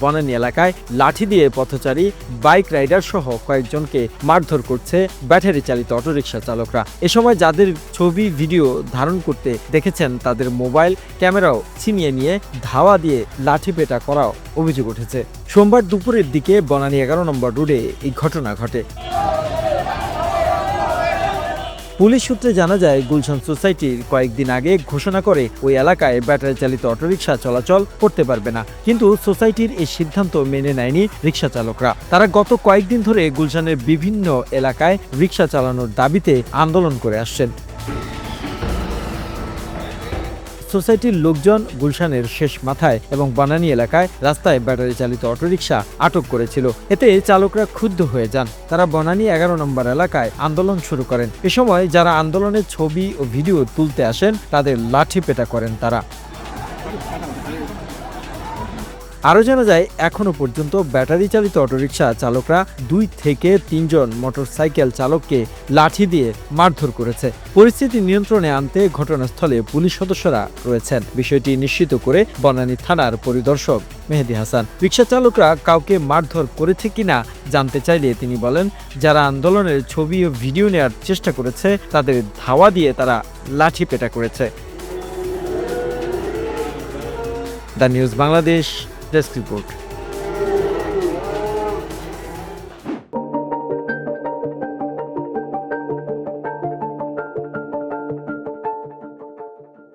বনানী এলাকায় লাঠি দিয়ে পথচারী, বাইক রাইডার সহ কয়েকজনকে মারধর করছে ব্যাটারি চালিত অটোরিকশা চালকরা। এ সময় যাদের ছবি, ভিডিও ধারণ করতে দেখেছেন, তাদের মোবাইল ক্যামেরাও ছিনিয়ে নিয়ে ধাওয়া দিয়ে লাঠি পেটা করাও অভিযোগ উঠেছে। সোমবার দুপুরের দিকে বনানী এগারো নম্বর রোডে এই ঘটনা ঘটে। পুলিশ সূত্রে জানা যায়, গুলশান সোসাইটির কয়েকদিন আগে ঘোষণা করে ওই এলাকায় ব্যাটারি চালিত অটোরিকশা চলাচল করতে পারবে না। কিন্তু সোসাইটির এই সিদ্ধান্ত মেনে নেয়নি রিক্সা চালকরা। তারা গত কয়েকদিন ধরে গুলশানের বিভিন্ন এলাকায় রিক্সা চালানোর দাবিতে আন্দোলন করে আসছেন। সোসাইটির লোকজন গুলশানের শেষ মাথায় এবং বানানি এলাকায় রাস্তায় ব্যাটারি চালিত অটোরিকশা আটক করেছিল। এতে চালকরা ক্ষুব্ধ হয়ে যান। তারা বনানী এগারো নম্বর এলাকায় আন্দোলন শুরু করেন। এ সময় যারা আন্দোলনের ছবি ও ভিডিও তুলতে আসেন, তাদের লাঠি পেটা করেন তারা। আরও জানা যায় এখনও পর্যন্ত ব্যাটারি চালিত অটোরিকশা চালকরা দুই থেকে তিনজন মোটরসাইকেল চালককে লাঠি দিয়ে মারধর করেছে। পরিস্থিতি নিয়ন্ত্রণে আনতে ঘটনাস্থলে পুলিশ সদস্যরা রয়েছেন। বিষয়টি নিশ্চিত করে বনানী থানার পরিদর্শক মেহেদি হাসান। রিক্সা চালকরা কাউকে মারধর করেছে কিনা জানতে চাইলে তিনি বলেন, যারা আন্দোলনের ছবি ও ভিডিও নেওয়ার চেষ্টা করেছে, তাদের ধাওয়া দিয়ে তারা লাঠি পেটা করেছে। The news Bangladesh desk report